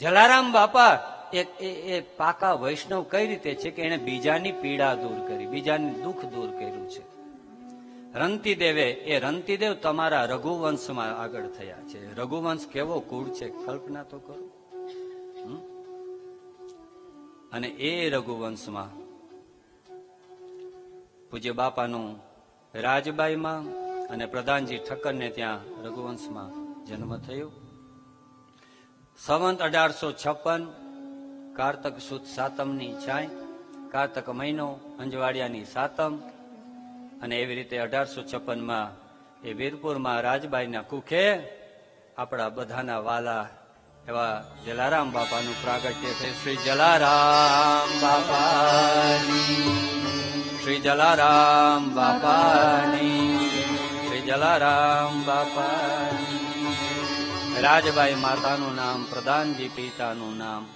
જલારામ બાપા, એ એ- પાકા વૈષ્ણવ કઈ રીતે છે કે એને બીજાની પીડા દૂર કરી, બીજાની દુઃખ દૂર કર્યું છે? રંતીદેવે, એ રંતીદેવ તમારા રઘુવંશમાં આગળ થયા છે. રઘુવંશ કેવો કુળ છે? કલ્પના તો કરો? અને એ રઘુવંશમાં પૂજ્ય બાપાનું રાજબાઈમાં અને પ્રધાનજી ઠક્કરને ત્યાં રઘુવંશમાં જન્મ થયો. સંવંત અઢારસો છપ્પન, કારતક સુદ સાતમની છાંય, કારતક મહિનો, અંજવાડિયાની સાતમ, અને એવી રીતે અઢારસો છપ્પનમાં એ વીરપુરમાં રાજબાઈના કુખે આપણા બધાના વાલા એવા જલારામ બાપાનું પ્રાગટ્ય છે શ્રી જલારામ બાપાની, શ્રી જલારામ બાપાની, શ્રી જલારામ બાપાની. રાજબાઈ માતાનું નામ, પ્રધાનજી પિતાનું નામ.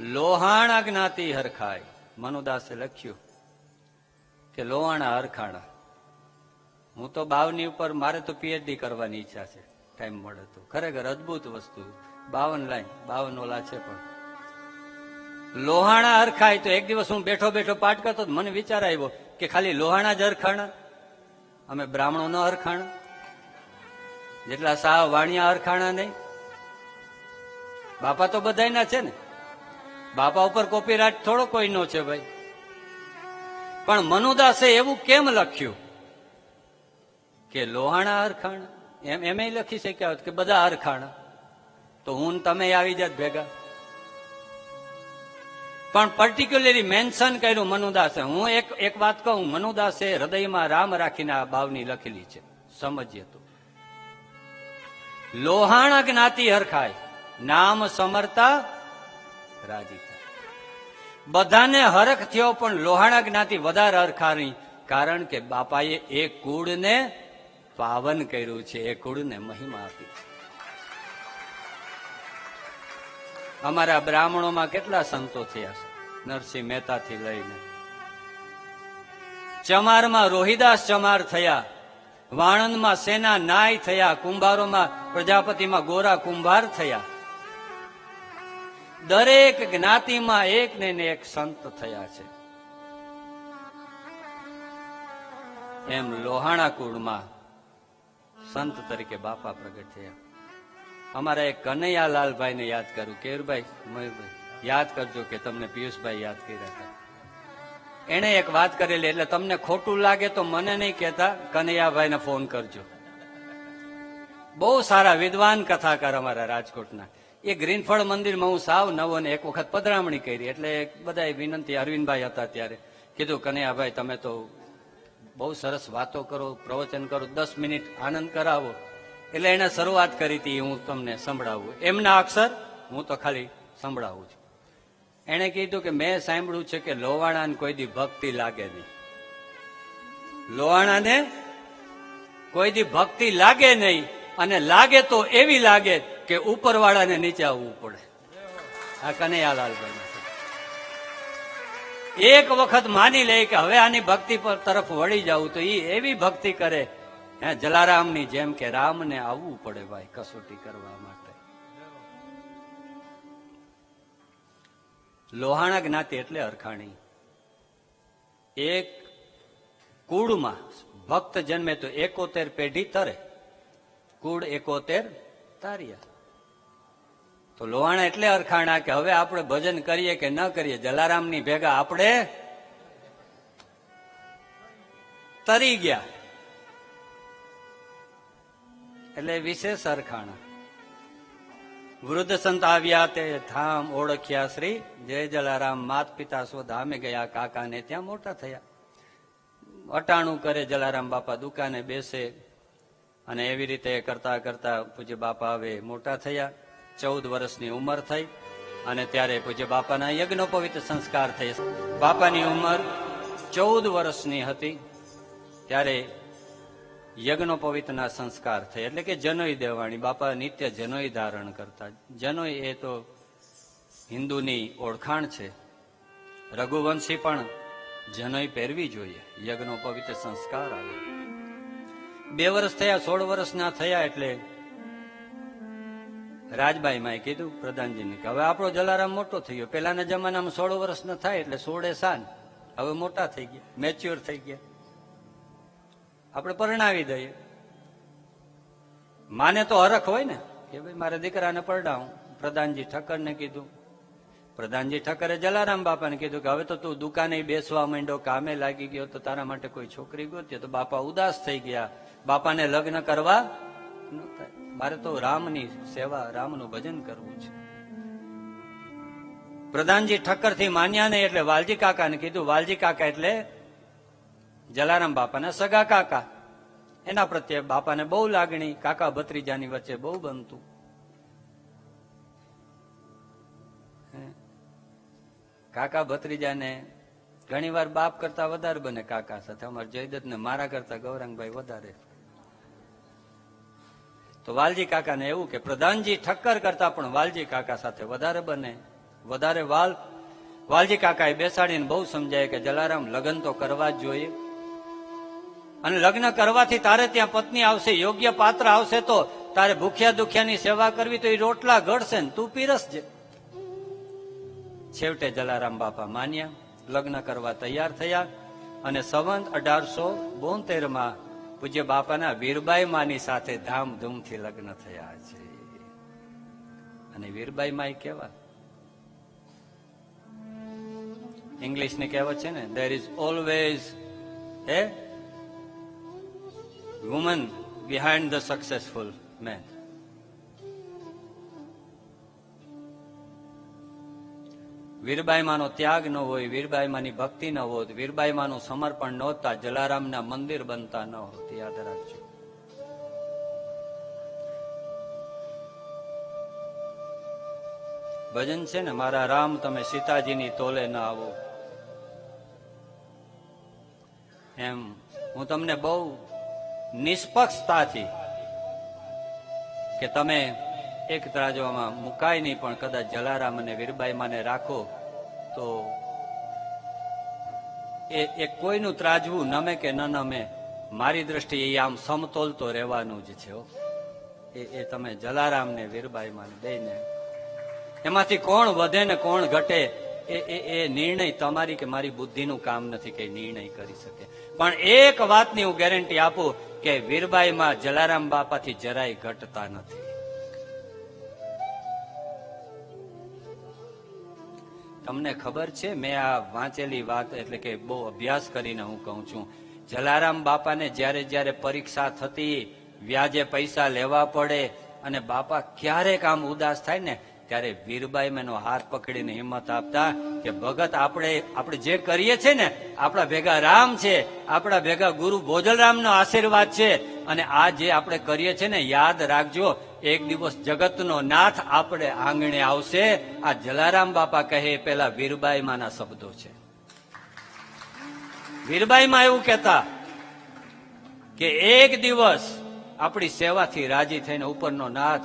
લોહાણા જ્ઞાતિ હરખાય. મનુદાસે લખ્યું કે લોહાણા હરખાણા. હું તો બાવની ઉપર, મારે તો પીએચડી કરવાની ઈચ્છા છે. ટાઈમ મળે તો. ખરેખર અદભુત વસ્તુ. બાવન લાઈન. બાવન ઓલા છે પણ. લોહાણા હરખાય તો એક દિવસ હું બેઠો બેઠો પાઠ કરતો મને વિચાર આવ્યો કે ખાલી લોહાણા જ હરખાણા? અમે બ્રાહ્મણો ન હરખાણા? જેટલા સાહ વાણિયા હરખાણા નહીં? બાપા તો બધાયના છે ને. બાપા ઉપર કોપીરાઇટ થોડો કોઈનો છે ભાઈ. પણ મનુદાસે એવું કેમ લખ્યું? કે લોહાણા હરખાણા એમ એમ લખી શક્યા હોત કે બધા હરખાણા તો હું તમે આવી જાત ભેગા. પણ પર્ટિક્યુલરલી મેન્શન કર્યું મનુદાસે. હું એક એક વાત કહું, મનુદાસે હૃદયમાં રામ રાખીને આ બાવની લખેલી છે. સમજીએ તો. લોહાણા જ્ઞાતિ હરખાય. નામ સમરતા રાજીતા બધાને હરખ થયો પણ લોહાણા જ્ઞાતિ વધારે હરખારી, કારણ કે બાપાએ એ કુળને પાવન કર્યું છે, એ કુળને મહિમા આપી અમારા બ્રાહ્મણોમાં કેટલા સંતો થયા છે, નરસિંહ મહેતાથી લઈને. ચમારમાં રોહિદાસ ચમાર થયા, વાણંદમાં સેના નાય થયા, કુંભારોમાં પ્રજાપતિમાં ગોરા કુંભાર થયા. દરેક જ્ઞાતિમાં એક ને એક સંત થયા છે. એમ લોહાણા કુળમાં સંત તરીકે બાપા પ્રગટ થયા. અમારા એક કનૈયાલાલભાઈ ને યાદ કરું. કેરભાઈ, મયુરભાઈ, યાદ કરજો કે તમને પિયુષભાઈ યાદ કર્યા હતા. એને એક વાત કરેલી, એટલે તમને ખોટું લાગે તો મને નહીં કહેતા, કનૈયાભાઈને ફોન કરજો. બહુ સારા વિદ્વાન કથાકાર અમારા રાજકોટના. એ ગ્રીનફળ મંદિરમાં હું સાવ નવો ને એક વખત પધરામણી કરી. એટલે બધા વિનંતી અરવિંદભાઈ હતા ત્યારે. કીધું કનૈયાભાઈ તમે તો બહુ સરસ વાતો કરો, પ્રવચન કરો, દસ મિનિટ આનંદ કરાવો. એટલે એને શરૂઆત કરી હતી, હું તમને સંભળાવું. એમના અક્ષર હું તો ખાલી સંભળાવું છું. એણે કીધું કે, મેં સાંભળ્યું છે કે લોવાણાને કોઈ દી ભક્તિ લાગે નહીં. લોવાણાને કોઈ દી ભક્તિ લાગે નહીં. અને લાગે તો એવી લાગે કે ઉપરવાળાને નીચે આવવું પડે. આ કનૈયાલાલભાઈ એક વખત માની લે કે હવે આની ભક્તિ પર તરફ વળી જવું તો એ એવી ભક્તિ કરે. હે, જલારામની જેમ કે રામને આવવું પડે ભાઈ કસોટી કરવા માટે. લોહાણા જ્ઞાતિ એટલે અરખાણી. એક કુળમાં ભક્ત જન્મે તો એકોતેર પેઢી તરે. કુળ એકોતેર તાર્યા. તો લોહાણા એટલે અરખાણા કે હવે આપણે ભજન કરીએ કે ન કરીએ? જલારામની ભેગા આપણે તરી ગયા. એટલે વિશેષ અરખાણા વૃદ્ધ સંત આવ્યા તે ધામ ઓળખ્યા શ્રી. જય જલારામ માત પિતા સો ધામે ગયા, કાકાને ત્યાં મોટા થયા. અટાણું કરે જલારામ બાપા, દુકાને બેસે. અને એવી રીતે કરતા કરતા પૂજ્ય બાપા હવે મોટા થયા. ચૌદ વર્ષની ઉંમર થઈ અને ત્યારે પૂજ્ય બાપાના યજ્ઞોપવિત સંસ્કાર થઈ બાપાની ઉંમર ચૌદ વર્ષની હતી ત્યારે યજ્ઞોપવિતના સંસ્કાર થઈ એટલે કે જનોઈ દેવાણી, બાપા નિત્ય જનોઈ ધારણ કરતા. જનોઈ એ તો હિન્દુની ઓળખાણ છે. રઘુવંશી પણ જનોઈ પહેરવી જોઈએ. યજ્ઞોપવિત સંસ્કાર આવે. બે વર્ષ થયા, સોળ વર્ષના થયા એટલે રાજબાઈ માં કીધું પ્રધાનજીને કે, હવે આપણો જલારામ મોટો થઈ ગયો. પેલાના જમાનામાં સોળ વર્ષ ન થાય એટલે સોળે સાન. હવે મોટા થઈ ગયા મેચ્યોર થઈ ગયા. આપણે પરણાવી દઈએ. માને તો હરખ હોય ને, કે ભાઈ મારે દીકરાને પરણાવું. પ્રધાનજી ઠક્કરને કીધું. પ્રધાનજી ઠક્કરે જલારામ બાપાને કીધું કે, હવે તો તું દુકાને બેસવા માંડ્યો કામે લાગી ગયો તો તારા માટે કોઈ છોકરી ગોતી તો બાપા ઉદાસ થઈ ગયા. બાપાને લગ્ન કરવા ન થાય. મારે તો રામની સેવા, રામનું ભજન કરવું છે. પ્રધાનજી ઠક્કરથી માન્યા નહીં એટલે વાલજી કાકાને કીધું, વાલજી કાકા એટલે જલારામ બાપાના સગા કાકા. એના પ્રત્યે બાપાને બહુ લાગણી, કાકા ભત્રીજાની વચ્ચે બહુ બનતું. કાકા ભત્રીજાને ઘણીવાર બાપ કરતા વધારે બને કાકા સાથે. અમારા જયદત્ત ને મારા કરતા ગૌરાંગભાઈ વધારે. તો વાલજી કાકાને એવું કે પ્રધાનજી ઠક્કર કરતા પણ વાલજી કાકા સાથે વધારે બને. વધારે વાલ વાલજી કાકાએ બેસાડીને બહુ સમજાય કે જલારામ લગ્ન તો કરવા જ જોઈએ. અને લગ્ન કરવાથી તારે ત્યાં પત્ની આવશે, યોગ્ય પાત્ર આવશે તો તારે ભૂખ્યા દુખ્યાની સેવા કરવી તો એ રોટલા ઘડશે ને તું પીરસજે છેવટે જલારામ બાપા માન્યા, લગ્ન કરવા તૈયાર થયા અને સંવંત અઢારસો બોતેરમાં પૂજ્ય બાપાના વીરબાઈ માની સાથે ધામધૂમથી લગ્ન થયા છે. અને વીરબાઈ માય કેવા ઇંગ્લિશ ને કહેવત છે ને there is always a woman behind the successful man વીરબાઈમાનો ત્યાગ ન હોય, વીરબાઈમાની ભક્તિ ન હોત, વીરબાઈમાનું સમર્પણ નહોતા જલારામના મંદિર બનતા ન હોત. યાદ રાખજો. ભજન છે ને, મારા રામ, તમે સીતાજીની તોલે ન આવો. એમ, હું તમને બહુ નિષ્પક્ષતાથી કે તમે એક ત્રાજવામાં મુકાય નહીં, પણ કદાચ જલારામ અને વીરબાઈમાને રાખો, તો એ એ કોઈનું ત્રાજવું નમે કે ન નમે, મારી દ્રષ્ટિએ એ આમ સમતોલ તો રહેવાનું જ છે એ એ તમે જલારામ ને વીરબાઈમાને દઈને. એમાંથી કોણ વધે ને કોણ ઘટે એ એ નિર્ણય તમારી કે મારી બુદ્ધિનું કામ નથી કે નિર્ણય કરી શકે. પણ એક વાતની હું ગેરંટી આપું કે વીરબાઈમાં જલારામ બાપાથી જરાય ઘટતા નથી. તમને ખબર છે, મેં આ વાંચેલી વાત એટલે કે બહુ અભ્યાસ કરીને હું કહું છું. જલારામ બાપાને જ્યારે જ્યારે પરીક્ષા થતી, વ્યાજે પૈસા લેવા પડે અને બાપા ક્યારેક આમ ઉદાસ થાય ને, ત્યારે વીરબાઈ મેનો હાથ પકડીને હિંમત આપતા કે, ભગત, આપણે આપણે જે કરીએ છે ને, આપણા ભેગા રામ છે, આપણા ભેગા ગુરુ ભોજલરામનો આશીર્વાદ છે અને આ જે આપણે કરીએ છે ને, યાદ રાખજો એક દિવસ જગતનો નાથ આપણે આંગણે આવશે. આ જલારામ બાપા કહે, પેલા વીરબાઈ માના શબ્દો છે. વીરબાઈમાં એવું કહેતા કે એક દિવસ આપણી સેવાથી રાજી થઈને ઉપરનો નાથ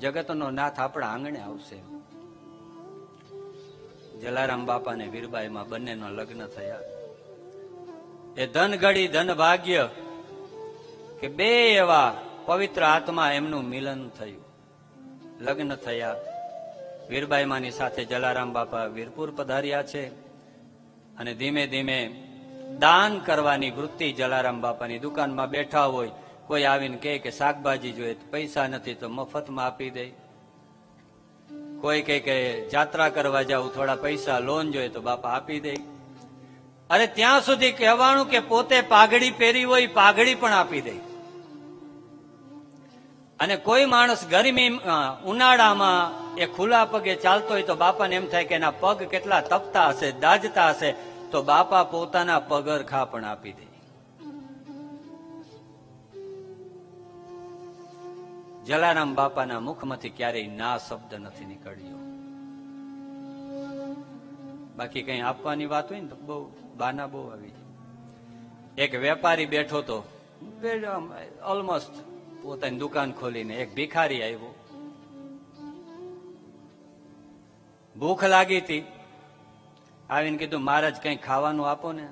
જગતનો નાથ આપણા આંગણે આવશે. જલારામ બાપા ને વીરબાઈમાં બંનેના લગ્ન થયા. એ ધન ઘડી ધન ભાગ્ય કે બે એવા પવિત્ર આત્મા એમનું મિલન થયું. લગ્ન થયા. વીરબાઈમાની સાથે જલારામ બાપા વીરપુર પધાર્યા છે અને ધીમે ધીમે દાન કરવાની વૃત્તિ જલારામ બાપાની દુકાનમાં બેઠા હોય, કોઈ આવીને કહે કે શાકભાજી જોઈએ પૈસા નથી તો મફતમાં આપી દે. કોઈ કહે કે જાત્રા કરવા જાવ થોડા પૈસા લોન જોઈએ તો બાપા આપી દે. અરે ત્યાં સુધી કહેવાનું કે પોતે પાઘડી પહેરી હોય, પાઘડી પણ આપી દે. અને કોઈ માણસ ગરમી ઉનાળામાં એ ખુલ્લા પગે ચાલતો હોય તો બાપાને એમ થાય કે એના પગ કેટલા તપતા હશે, દાજતા હશે, તો બાપા પોતાના પગરખા પણ આપી દે. જલારામ બાપાના મુખમાંથી ક્યારેય ના શબ્દ નથી નીકળ્યો. બાકી કઈ આપવાની વાત હોય ને તો બહુ, બાના બહુ આવી જાય. એક વેપારી બેઠો તો ઓલમોસ્ટ પોતાની દુકાન ખોલીને એક ભિખારી આવ્યો. ભૂખ લાગી હતી. આવીને કીધું, મહારાજ, કઈ ખાવાનું આપો ને.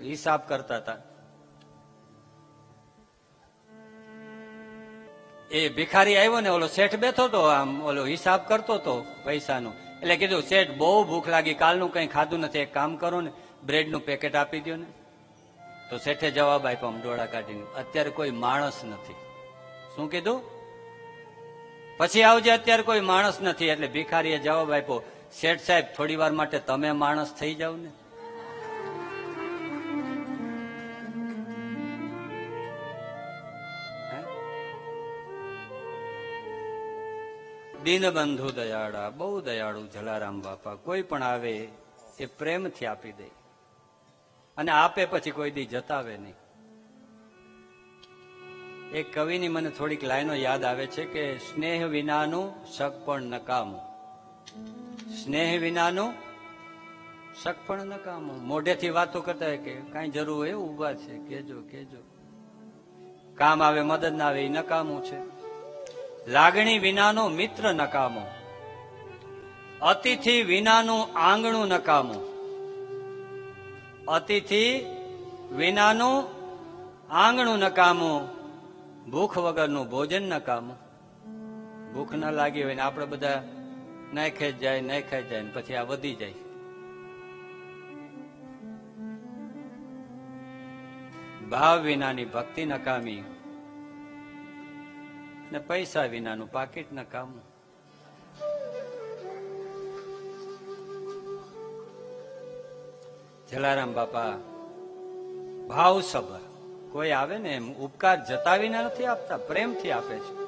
હિસાબ કરતા હતા. એ ભિખારી આવ્યો ને, ઓલો શેઠ બેઠો તો, આમ ઓલો હિસાબ કરતો તો પૈસાનો. એટલે કીધું, શેઠ, બહુ ભૂખ લાગી, કાલનું કંઈ ખાધું નથી. એક કામ કરો ને, બ્રેડનું પેકેટ આપી દો ને. તો શેઠે જવાબ આપ્યો ડોળા કાઢીને, અત્યારે કોઈ માણસ નથી. શું કીધું? પછી આવજે, અત્યારે કોઈ માણસ નથી. એટલે ભિખારીએ જવાબ આપ્યો, શેઠ સાહેબ, થોડી વાર માટે તમે માણસ થઈ જાવ ને? દીનબંધુ દયાળા, બહુ દયાળુ જલારામ બાપા, કોઈ પણ આવે એ પ્રેમથી આપી દે. અને આપે પછી કોઈ દી જતાવે નહીં. એક કવિની મને થોડીક લાઈનો યાદ આવે છે કે, સ્નેહ વિનાનું શક પણ નકામું. સ્નેહ વિનાનું શક પણ નકામું. મોઢેથી વાતો કરતા કે, કાંઈ જરૂર હોય ઊભા છે કેજો કેજો કામ આવે, મદદ ના આવે, એ નકામું છે. લાગણી વિનાનો મિત્ર નકામો. અતિથિ વિનાનું આંગણું નકામું. અતિથિ વિનાનું આંગણું નકામું ભૂખ વગરનું ભોજન નકામું ભૂખ ન લાગી હોય ને આપણે બધા નાખે જ જાય, નાખે જ જાય પછી આ વધી જાય. ભાવ વિનાની ભક્તિ નકામી ને પૈસા વિનાનું પાકીટ નકામું જલારામ બાપા ભાવ સભર કોઈ આવે ને એમ ઉપકાર જતાવીને નથી આપતા, પ્રેમથી આપે છે.